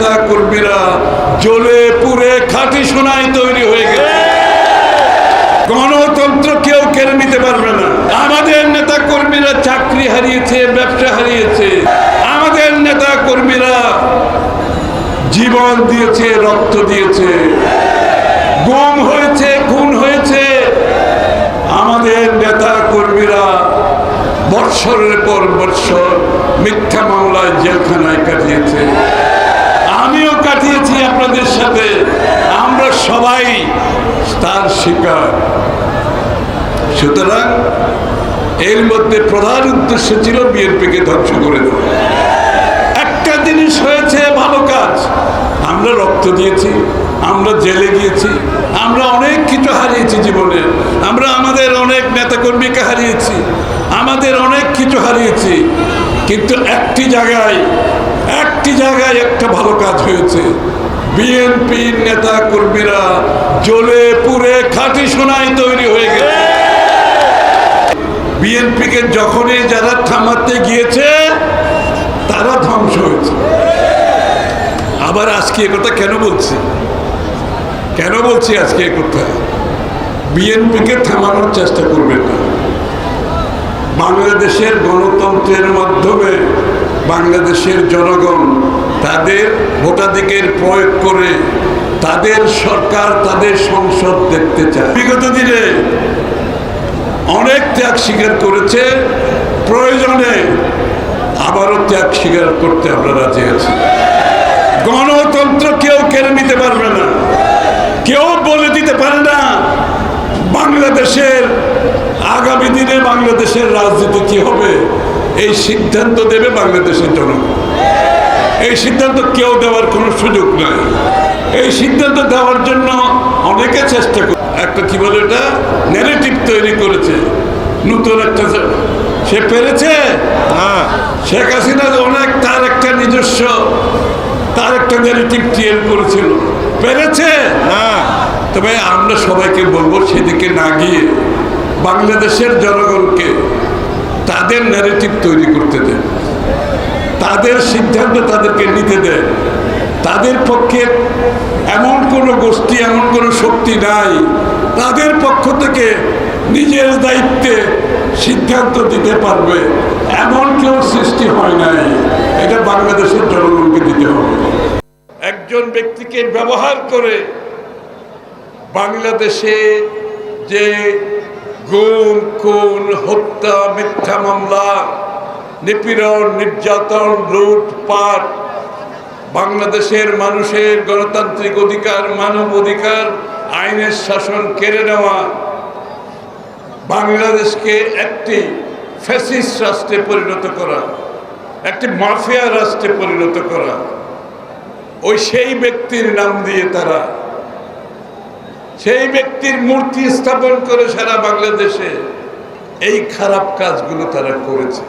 নেতা কর্মীরা জ্বলে পুড়ে খাঁটি সোনায় তৈরি হয়ে গেছে। গণতন্ত্র কেউ কেড়ে নিতে পারবে না। আমাদের নেতা কর্মীরা চাকরি হারিয়েছে, ব্যবসা হারিয়েছে। আমাদের নেতা কর্মীরা জীবন দিয়েছে, রক্ত দিয়েছে। গুম হয়েছে, খুন হয়েছে। আমাদের নেতা কর্মীরা বৎসরের পর বৎসর মিথ্যা মামলায় জেলখানায় কাটিয়েছে। আমিও কাটিয়েছি আপনাদের সাথে। আমরা সবাই তার শিকার। সুতরাং এর মধ্যে প্রধান উদ্দেশ্য ছিল বিএনপিকে ধ্বংস করে দেওয়া। একটা জিনিস হয়েছে ভালো কাজ। আমরা রক্ত দিয়েছি, আমরা জেলে গিয়েছি, আমরা অনেক কিছু হারিয়েছি জীবনে। আমরা আমাদের অনেক নেতাকর্মীকে হারিয়েছি, আমাদের অনেক কিছু হারিয়েছি। কিন্তু একটি জায়গায় একটি জায়গায় একটা ভালো কাজ হয়েছে। বিএনপির নেতা কর্মীরা জ্বলে পুড়ে খাঁটি সোনায় তৈরি হয়ে গেছে। বিএনপিকে যখনই যারা থামাতে গিয়েছে, তারা ধ্বংস হয়েছে। আবার আজকে একথা কেন বলছি? কেন বলছি আজকে কথা? বিএনপিকে থামানোর চেষ্টা করবেন না। বাংলাদেশের গণতন্ত্রের মাধ্যমে বাংলাদেশের জনগণ তাদের ভোটাধিকার প্রয়োগ করে তাদের সরকার, তাদের সংসদ দেখতে চায়। বিগত দিনে অনেক ত্যাগ স্বীকার করেছে। প্রয়োজনে আবারও ত্যাগ স্বীকার করতে আমরা রাজি আছি। গণতন্ত্র কেউ কেড়ে নিতে পারবে না। কেউ বলে দিতে পারে না বাংলাদেশের আগামী দিনে বাংলাদেশের রাজনীতি কি হবে? এই সিদ্ধান্ত দেবে বাংলাদেশের জনগণ। এই সিদ্ধান্ত কেউ দেওয়ার কোনো সুযোগ নাই। এই সিদ্ধান্ত দেওয়ার জন্য অনেকে চেষ্টা করে একটা কি বলে এটা? নেগেটিভ তৈরি করেছে। নতুন একটা সে পেরেছে? না। শেখ হাসিনা অনেক তার একটা নিজস্ব তার একটা নেগেটিভ ক্রিয়েট করেছিল। পেরেছে? না। তবে আমরা সবাইকে বলব সেদিকে না গিয়ে বাংলাদেশের জনগণকে তাদের ন্যারেটিভ তৈরি করতে দেন। তাদের সিদ্ধান্ত তাদেরকে নিতে দেন। তাদের পক্ষে এমন কোনো গোষ্ঠী, এমন কোনো শক্তি নাই। তাদের পক্ষ থেকে নিজের দায়িত্বে সিদ্ধান্ত দিতে পারবে। এমন কেউ সৃষ্টি হয় নাই। এটা বাংলাদেশের জনগণকে দিতে হবে। একজন ব্যক্তিকে ব্যবহার করে বাংলাদেশে যে গুম খুন, হত্যা, মিথ্যা মামলা, নিপীড়ন, নির্যাতন, লুটপাট, বাংলাদেশের মানুষের গণতান্ত্রিক অধিকার, মানব অধিকার, আইনের শাসন কেড়ে নেওয়া, বাংলাদেশকে একটি ফ্যাসিস্ট রাষ্ট্রে পরিণত করা, একটি মাফিয়া রাষ্ট্রে পরিণত করা, ওই সেই ব্যক্তির নাম দিয়ে তারা সেই ব্যক্তির মূর্তি স্থাপন করে সারা বাংলাদেশে এই খারাপ কাজগুলো তারা করেছে।